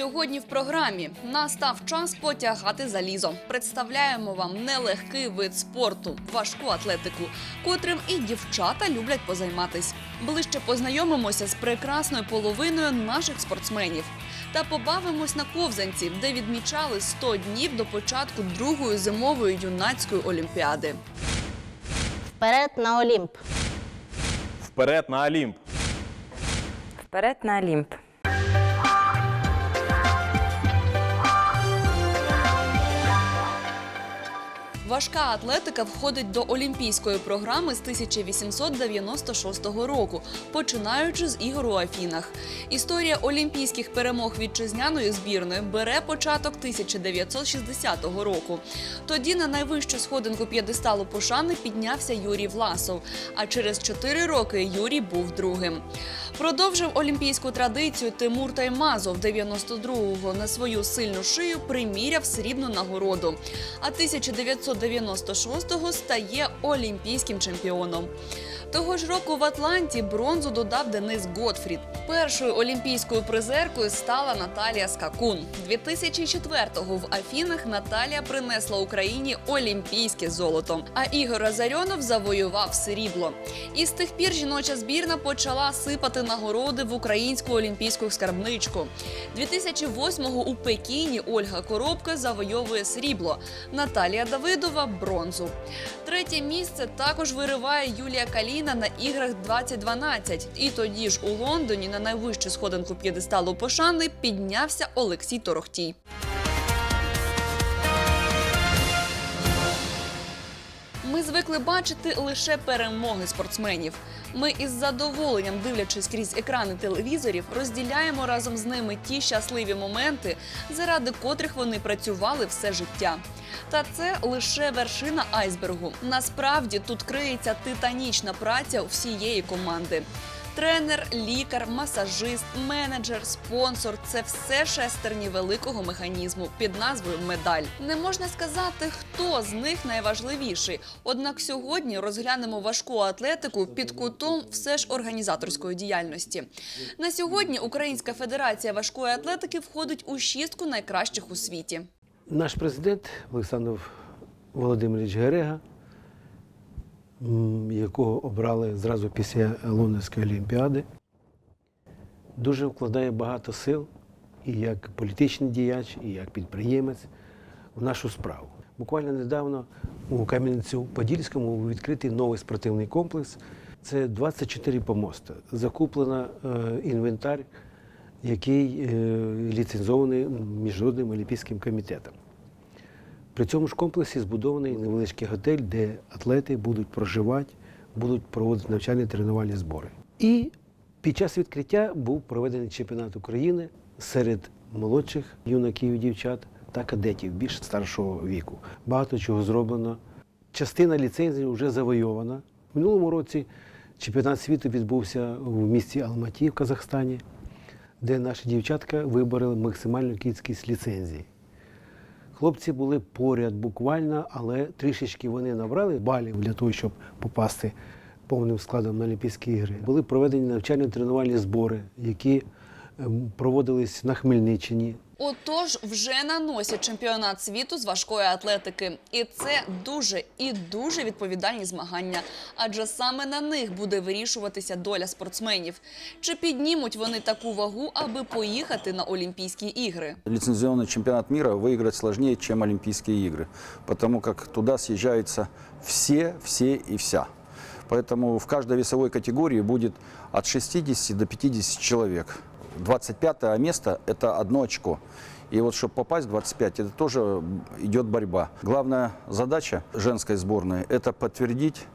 Сьогодні в програмі настав час потягати залізо. Представляємо вам нелегкий вид спорту, важку атлетику, котрим і дівчата люблять позайматись. Ближче познайомимося з прекрасною половиною наших спортсменів та побавимось на ковзанці, де відмічали 100 днів до початку другої зимової юнацької олімпіади. Вперед на Олімп. Вперед на Олімп! Вперед на Олімп. Важка атлетика входить до олімпійської програми з 1896 року, починаючи з ігор у Афінах. Історія олімпійських перемог вітчизняної збірної бере початок 1960 року. Тоді на найвищу сходинку п'єдесталу пошани піднявся Юрій Власов. А через чотири роки Юрій був другим. Продовжив олімпійську традицію Тимур Таймазов 92-го на свою сильну шию приміряв срібну нагороду. А 1996-го стає олімпійським чемпіоном. Того ж року в Атланті бронзу додав Денис Готфрід. Першою олімпійською призеркою стала Наталія Скакун. 2004-го в Афінах Наталія принесла Україні олімпійське золото. А Ігор Азарьонов завоював срібло. І з тих пір жіноча збірна почала сипати нагороди в українську олімпійську скарбничку. 2008-го у Пекіні Ольга Коробка завойовує срібло. Наталія Давидова бронзу. Третє місце також вириває Юлія Каліна на іграх 2012. І тоді ж у Лондоні на найвищу сходинку п'єдесталу пошани піднявся Олексій Торохтій. Ми звикли бачити лише перемоги спортсменів. Ми із задоволенням, дивлячись крізь екрани телевізорів, розділяємо разом з ними ті щасливі моменти, заради котрих вони працювали все життя. Та це лише вершина айсбергу. Насправді тут криється титанічна праця всієї команди. Тренер, лікар, масажист, менеджер, спонсор це все шестерні великого механізму під назвою медаль. Не можна сказати, хто з них найважливіший. Однак сьогодні розглянемо важку атлетику під кутом все ж організаторської діяльності. На сьогодні Українська федерація важкої атлетики входить у шістку найкращих у світі. Наш президент Олександр Володимирович Герега, якого обрали зразу після Лондонської олімпіади, дуже вкладає багато сил і як політичний діяч, і як підприємець в нашу справу. Буквально недавно у Кам'янцю-Подільському відкритий новий спортивний комплекс. Це 24 помоста. Закуплено е, інвентар, який е, ліцензований Міжнародним олімпійським комітетом. При цьому ж комплексі збудований невеличкий готель, де атлети будуть проживати, будуть проводити навчальні тренувальні збори. І під час відкриття був проведений чемпіонат України серед молодших юнаків і дівчат та кадетів більш старшого віку. Багато чого зроблено. Частина ліцензій вже завойована. В минулому році чемпіонат світу відбувся в місті Алматі в Казахстані, де наші дівчатка вибороли максимальну кількість ліцензій. Хлопці були поряд буквально, але трішечки вони набрали балів для того, щоб попасти повним складом на Олімпійські ігри. Були проведені навчально-тренувальні збори, які ем, проводились на Хмельниччині. Отож, вже наносять чемпіонат світу з важкої атлетики, і це дуже і дуже відповідальні змагання, адже саме на них буде вирішуватися доля спортсменів. Чи піднімуть вони таку вагу, аби поїхати на Олімпійські ігри? Лицензионный чемпионат мира выиграть сложнее, чем Олимпийские игры, потому как туда съезжаются все, все и вся. Поэтому в каждой весовой категории будет от 60 до 50 человек. 25 место – это одно очко. И вот чтобы попасть в 25, это тоже идет борьба. Главная задача женской сборной – это подтвердить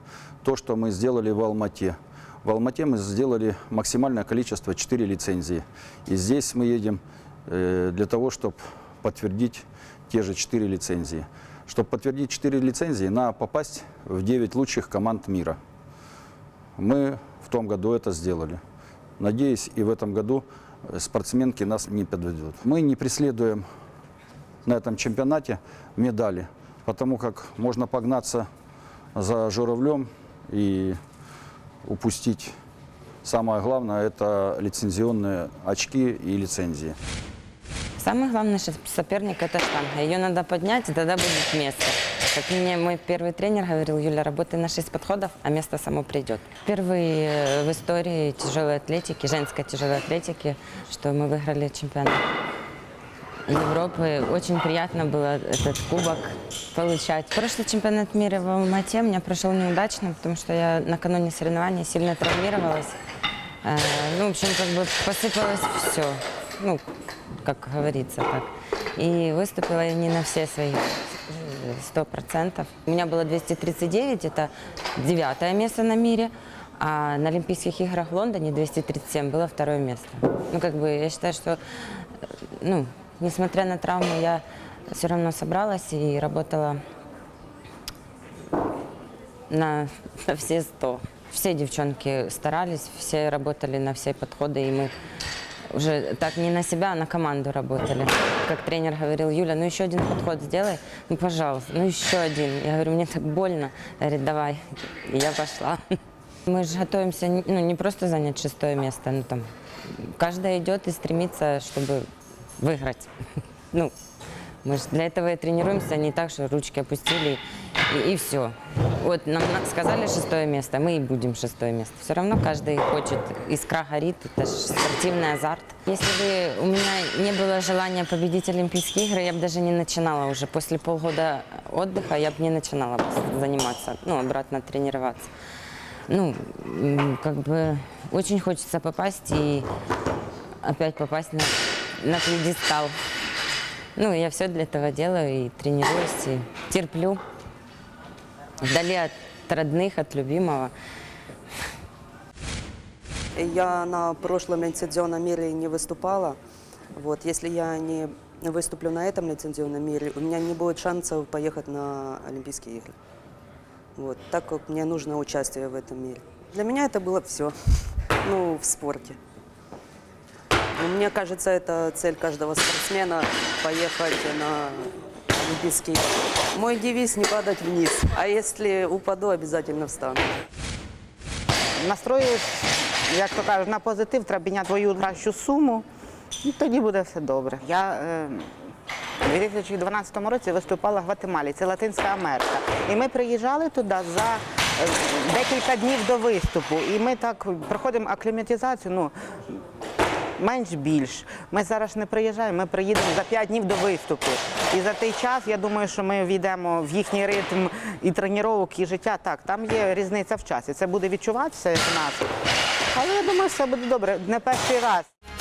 то, что мы сделали в Алмате. В Алмате мы сделали максимальное количество 4 лицензии. И здесь мы едем э, для того, чтобы подтвердить те же 4 лицензии. Чтобы подтвердить 4 лицензии, надо попасть в 9 лучших команд мира. Мы в том году это сделали. Надеюсь, и в этом году спортсменки нас не подведут. Мы не преследуем на этом чемпионате медали, потому как можно погнаться за журавлем и упустить самое главное – это лицензионные очки и лицензии. Самый главный ши- соперник – это штанга. Ее надо поднять, и тогда будет место. Как мне мой первый тренер говорил, Юля, работай на 6 подходов, а место само придет. Первый э, в истории тяжелой атлетики, женской тяжелой атлетики, что мы выиграли чемпионат Европы. Очень приятно было этот кубок получать. Прошлый чемпионат мира в Алмате у меня прошел неудачно, потому что я накануне соревнований сильно травмировалась. Э, Ну, в общем, как бы посыпалось все. Ну, как говорится так. И выступила не на все свои э, сто процентов. У меня было 239, это девятое место на мире. А на Олимпийских играх в Лондоне 237 было второе место. Ну, как бы, я считаю, что, ну, несмотря на травму, я все равно собралась и работала на, на все сто. Все девчонки старались, все работали на все подходы, и мы уже так не на себя, а на команду работали. Как тренер говорил, Юля, ну еще один подход сделай, ну пожалуйста, ну еще один. Я говорю, мне так больно. Говорит, давай. И я пошла. Мы же готовимся ну, не просто занять шестое место, ну там каждая идет и стремится, чтобы выиграть. Ну, мы же для этого и тренируемся, не так, что ручки опустили и, все. Вот нам на- сказали шестое место, мы и будем шестое место. Все равно каждый хочет, искра горит, это же спортивный азарт. Если бы у меня не было желания победить Олимпийские игры, я бы даже не начинала уже. После полгода отдыха я бы не начинала заниматься, ну, обратно тренироваться. Ну, как бы очень хочется попасть и опять попасть на, на пьедестал. Ну, я все для этого делаю и тренируюсь, и терплю. Вдали от родных, от любимого. Я на прошлом лицензионном мире не выступала. Вот, если я не выступлю на этом лицензионном мире, у меня не будет шансов поехать на Олимпийские игры. Вот, так как мне нужно участие в этом мире. Для меня это было все, ну, в спорте. И Мне кажется, это цель каждого спортсмена – поехать на Олимпийские игры. Мой девиз – не падать вниз, а если упаду, обязательно встану. Настроїш, як то кажуть, на позитив, треба підняти твою кращу суму, тоді буде все добре. Я е, у 2012 році виступала в Гватемалі, це Латинська Америка. І ми приїжджали туди за е, декілька днів до виступу. І ми так проходимо акліматизацію. Ну, менш більш. Ми зараз не приїжджаємо, ми приїдемо за 5 днів до виступу. І за той час я думаю, що ми війдемо в їхній ритм і тренувань, і життя. Так, там є різниця в часі. Це буде відчуватися у нас. Але я думаю, все буде добре. Не перший раз. –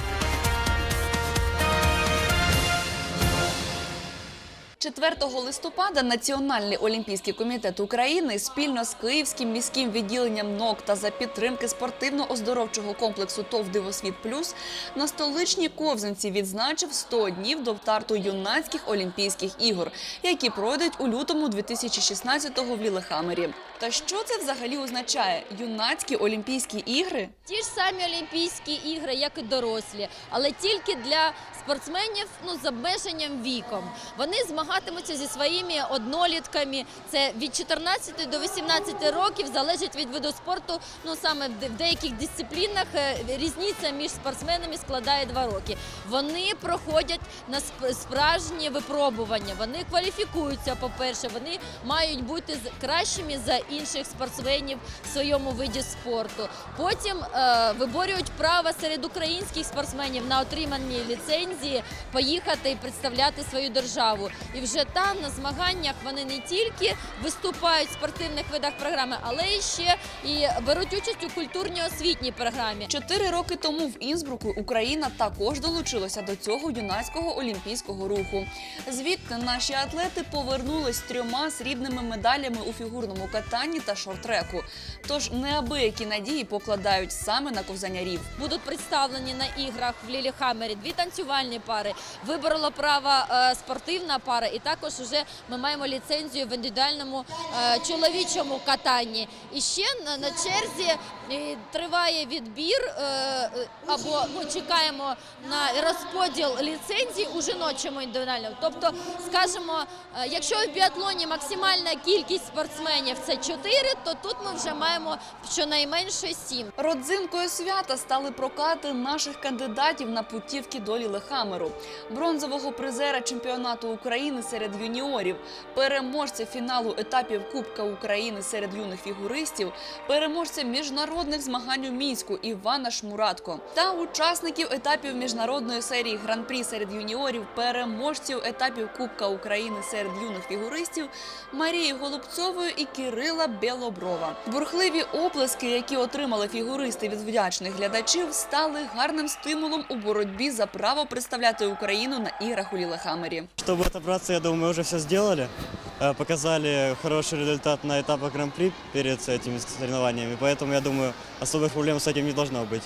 4 листопада Національний олімпійський комітет України спільно з Київським міським відділенням НОК та за підтримки спортивно-оздоровчого комплексу ТОВ «Дивосвіт Плюс» на столичній Ковзанці відзначив 100 днів до старту юнацьких олімпійських ігор, які пройдуть у лютому 2016-го в Лілехамері. Та що це взагалі означає? Юнацькі олімпійські ігри? Ті ж самі Олімпійські ігри, як і дорослі, але тільки для спортсменів ну, з обмеженням віком. Вони змагатимуться зі своїми однолітками. Це від 14 до 18 років, залежить від виду спорту. Ну саме в деяких дисциплінах е, різниця між спортсменами складає 2 роки. Вони проходять на сп- справжні випробування. Вони кваліфікуються. По перше, вони мають бути кращими за інших спортсменів в своєму виді спорту. Потім е, виборюють право серед українських спортсменів на отриманні ліцензії поїхати і представляти свою державу. І вже там на змаганнях вони не тільки виступають в спортивних видах програми, але і ще і беруть участь у культурній освітній програмі. Чотири роки тому в Інсбруку Україна також долучилася до цього юнацького олімпійського руху. Звідти наші атлети повернулись з трьома срібними медалями у фігурному катанні та шорт-треку. Тож неабиякі надії покладають саме на ковзанярів. будуть представлені на іграх в Ліліхамері дві танцювальні пари. Виборола право е, спортивна пара. Пара, і також вже ми маємо ліцензію в індивідуальному е, чоловічому катанні. І ще на, черзі е, триває відбір е, або ми чекаємо на розподіл ліцензій у жіночому індивідуальному. Тобто, скажімо, якщо в біатлоні максимальна кількість спортсменів це 4, то тут ми вже маємо щонайменше 7. Родзинкою свята стали прокати наших кандидатів на путівки до Лілехамеру, бронзового призера чемпіонату України серед юніорів, переможця фіналу етапів Кубка України серед юних фігуристів, переможця міжнародних змагань у мінську Івана Шмуратко та учасників етапів міжнародної серії гран-прі серед юніорів, переможців етапів Кубка України серед юних фігуристів Марії Голубцової і Кирила Белоброва. Бурхливі оплески, які отримали фігуристи від вдячних глядачів, стали гарним стимулом у боротьбі за право представляти Україну на іграх у Лілехамері. Чтобы отобраться, я думаю, мы уже все сделали. Э, Показали хороший результат на этапах Гран-при перед этими соревнованиями, поэтому я думаю, особых проблем с этим не должно быть.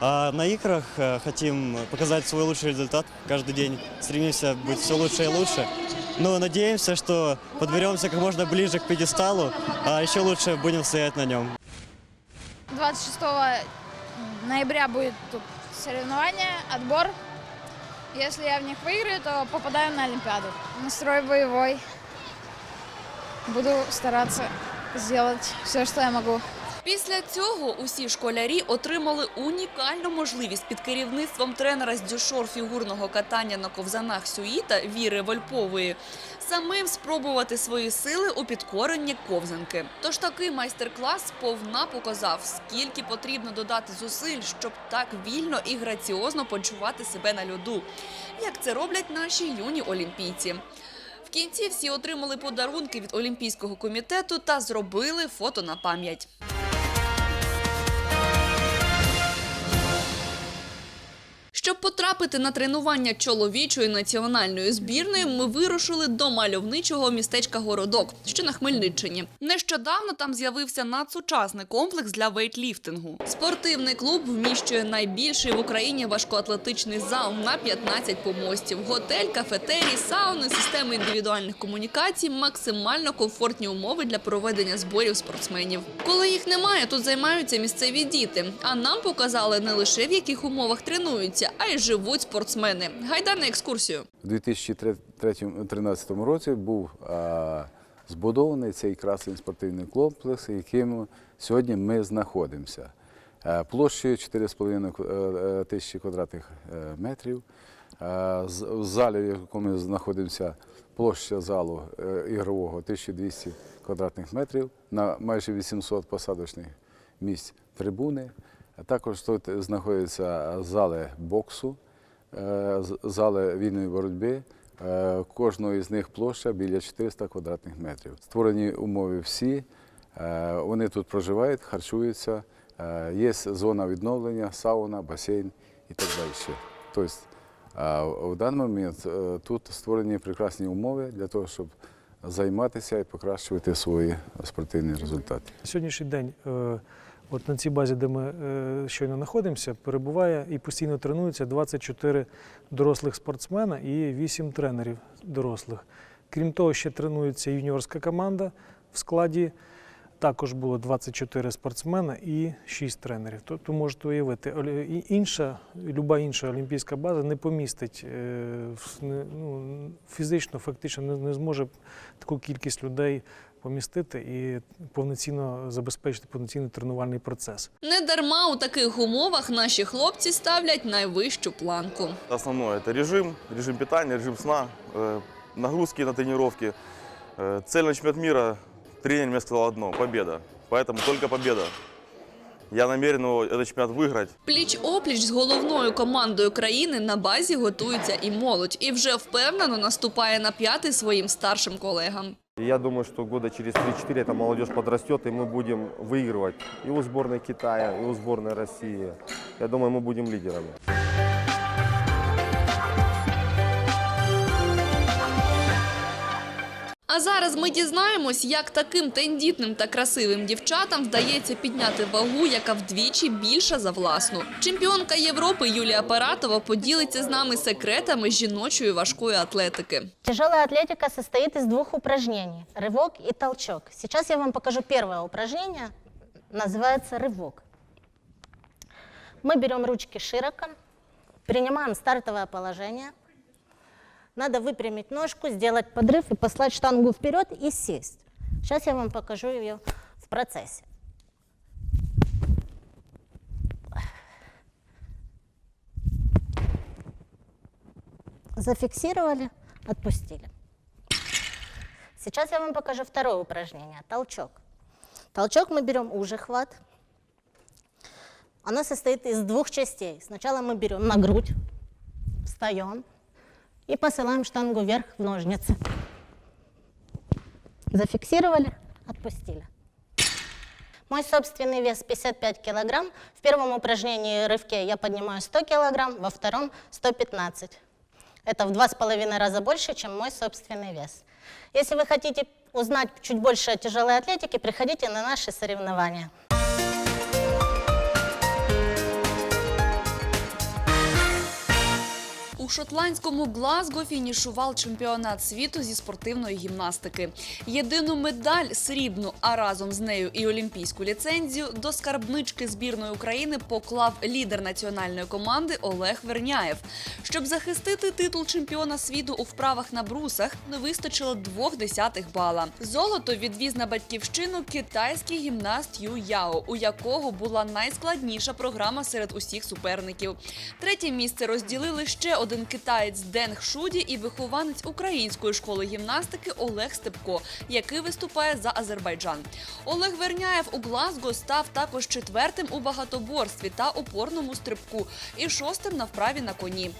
А на играх э, хотим показать свой лучший результат. Каждый день стремимся быть все лучше и лучше. Но надеемся, что подберемся как можно ближе к пьедесталу, а еще лучше будем стоять на нем. 26 ноября будет тут соревнование, отбор. Если я в них выиграю, то попадаю на Олимпиаду. Настрой боевой. Буду стараться сделать все, что я могу. Після цього усі школярі отримали унікальну можливість під керівництвом тренера з дюшор фігурного катання на ковзанах Сюїта Віри Вольпової самим спробувати свої сили у підкоренні ковзанки. Тож такий майстер-клас сповна показав, скільки потрібно додати зусиль, щоб так вільно і граціозно почувати себе на льоду, як це роблять наші юні олімпійці. В кінці всі отримали подарунки від Олімпійського комітету та зробили фото на пам'ять. Щоб потрапити на тренування чоловічої національної збірної, ми вирушили до мальовничого містечка Городок, що на Хмельниччині. Нещодавно там з'явився надсучасний комплекс для вейтліфтингу. Спортивний клуб вміщує найбільший в Україні важкоатлетичний зал на 15 помостів. Готель, кафетерій, сауни, системи індивідуальних комунікацій, максимально комфортні умови для проведення зборів спортсменів. Коли їх немає, тут займаються місцеві діти. А нам показали не лише в яких умовах тренуються, а й живуть спортсмени. Гайда на екскурсію. У 2013 році був а, збудований цей красний спортивний комплекс, яким сьогодні ми знаходимося. Е, Площею 4,5 е, тисячі квадратних е, метрів. Е, В залі, в якому ми знаходимося, площа залу е, ігрового 1200 квадратних метрів на майже 800 посадочних місць трибуни. Також тут знаходяться зали боксу, е, зали вільної боротьби. Е, Кожного із них площа біля 400 квадратних метрів. Створені умови всі. е, Вони тут проживають, харчуються. Є зона відновлення, сауна, басейн і так далі. Тобто в даний момент тут створені прекрасні умови для того, щоб займатися і покращувати свої спортивні результати. Сьогоднішній день, от на цій базі, де ми е, щойно знаходимося, перебуває і постійно тренується 24 дорослих спортсмена і 8 тренерів дорослих. Крім того, ще тренується юніорська команда в складі. Також було 24 спортсмена і 6 тренерів. Тобто можете уявити, інша, люба інша олімпійська база не помістить е, ну, фізично, фактично не зможе таку кількість людей помістити і повноцінно забезпечити повноцінний тренувальний процес. Не дарма у таких умовах наші хлопці ставлять найвищу планку. Основное – это режим, режим питания, режим сна, э, нагрузки на тренировки. Э, Цель на чемпионат мира, тренер мне сказал одно – победа. Поэтому только победа. Я намерен его, этот чемпионат выиграть. Пліч опліч з головною командою країни на базі готується і молодь, і вже впевнено наступає на п'яти своїм старшим колегам. Я думаю, что года через 3-4 эта молодежь подрастет, и мы будем выигрывать и у сборной Китая, и у сборной России. Я думаю, мы будем лидерами. А А зараз ми дізнаємось, як таким тендітним та красивим дівчатам вдається підняти вагу, яка вдвічі більша за власну. Чемпіонка Європи Юлія Паратова поділиться з нами секретами жіночої важкої атлетики. Тяжелая атлетика состоит из двух упражнений – рывок и толчок. Сейчас я вам покажу первое упражнение, называется рывок. Мы берем ручки широко, принимаем стартовое положение. Надо выпрямить ножку, сделать подрыв и послать штангу вперед и сесть. Сейчас я вам покажу ее в процессе. Зафиксировали, отпустили. Сейчас я вам покажу второе упражнение – толчок. Толчок мы берем уже хват. Оно состоит из двух частей. Сначала мы берем на грудь, встаем и посылаем штангу вверх в ножницы. Зафиксировали, отпустили. Мой собственный вес 55 килограмм. В первом упражнении рывке я поднимаю 100 килограмм, во втором 115. Это в два с половиной раза больше, чем мой собственный вес. Если вы хотите узнать чуть больше о тяжелой атлетике, приходите на наши соревнования. У шотландському Глазго фінішував чемпіонат світу зі спортивної гімнастики. Єдину медаль срібну, а разом з нею і олімпійську ліцензію до скарбнички збірної України поклав лідер національної команди Олег Верняєв. Щоб захистити титул чемпіона світу у вправах на брусах, не вистачило двох десятих бала. Золото відвіз на батьківщину китайський гімнаст Ю Яо, у якого була найскладніша програма серед усіх суперників. Третє місце розділили ще один китаєць Денг Шуді і вихованець української школи гімнастики Олег Степко, який виступає за Азербайджан. Олег Верняєв у Глазго став також четвертим у багатоборстві та опорному стрибку і шостим на вправі на коні.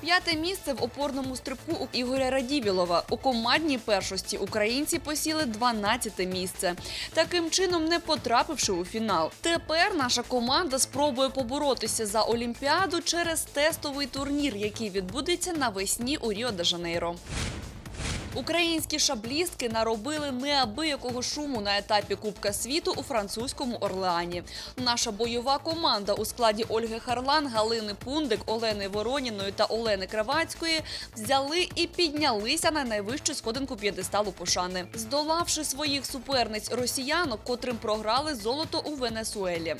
П'яте місце в опорному стрибку у Ігоря Радівілова. У командній першості українці посіли 12 місце. Таким чином, не потрапивши у фінал. Тепер наша команда спробує поборотися за Олімпіаду через тестовий турнір, який відбудеться навесні у Ріо-де-Жанейро. Українські шаблістки наробили неабиякого шуму на етапі Кубка світу у французькому Орлеані. Наша бойова команда у складі Ольги Харлан, Галини Пундик, Олени Вороніної та Олени Кравацької взяли і піднялися на найвищу сходинку п'єдесталу пошани, здолавши своїх суперниць росіянок, котрим програли золото у Венесуелі.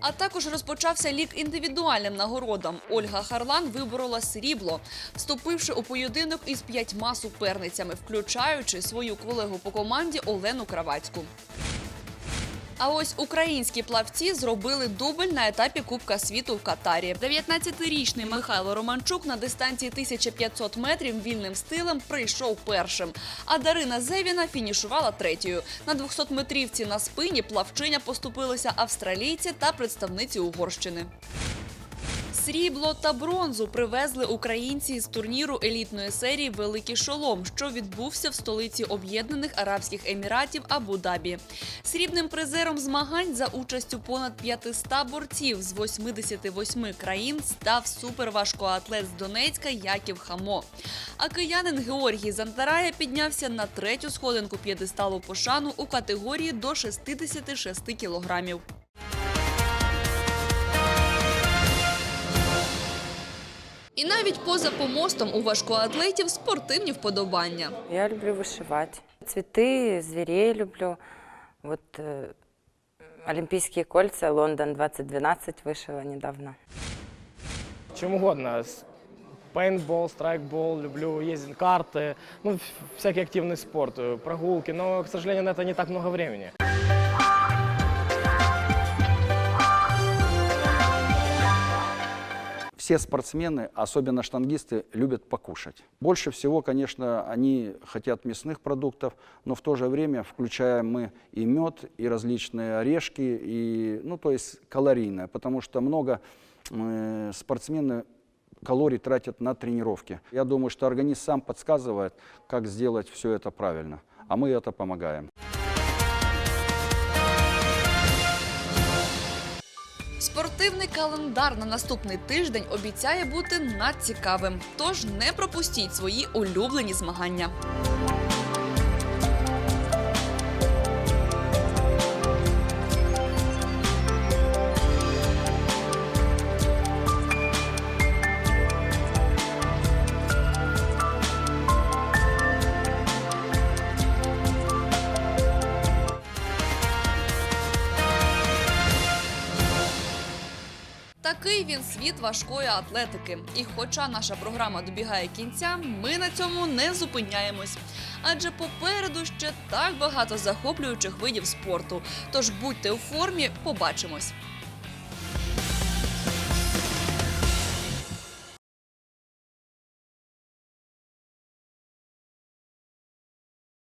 А також розпочався лік індивідуальним нагородам. Ольга Харлан виборола срібло, вступивши у поєдинок із п'ятьма суперницями, включаючи свою колегу по команді Олену Кравацьку. А ось українські плавці зробили дубль на етапі Кубка світу в Катарі. 19-річний Михайло Романчук на дистанції 1500 метрів вільним стилем прийшов першим. А Дарина Зевіна фінішувала третьою. На 200-метрівці на спині плавчиня поступилися австралійці та представниці Угорщини. Срібло та бронзу привезли українці з турніру елітної серії Великий Шолом, що відбувся в столиці Об'єднаних Арабських Еміратів Абу-Дабі. Срібним призером змагань за участю понад 500 борців з 88 країн став суперважкоатлет з Донецька Яків Хамо. А киянин Георгій Зантарая піднявся на третю сходинку п'єдесталу пошану у категорії до 66 кілограмів. навіть поза помостом у важкоатлетів спортивні вподобання. Я люблю вышивать. Цветы, зверей люблю. Вот э, Олимпийские кольца, Лондон 2012 вышила недавно. Чем угодно. С- Пейнтбол, страйкбол, люблю ездить карты, ну, ф- всякий активный спорт, э, прогулки, но, к сожалению, на это не так много времени. Все спортсмены, особенно штангисты, любят покушать. Больше всего, конечно, они хотят мясных продуктов, но в то же время включаем мы и мед, и различные орешки, и, ну, то есть калорийное, потому что много э, спортсмены калорий тратят на тренировки. Я думаю, что организм сам подсказывает, как сделать все это правильно, а мы это помогаем. Спортивний календар на наступний тиждень обіцяє бути надцікавим. Тож не пропустіть свої улюблені змагання. Світ важкої атлетики. І хоча наша програма добігає кінця, ми на цьому не зупиняємось. Адже попереду ще так багато захоплюючих видів спорту. Тож будьте у формі, побачимось.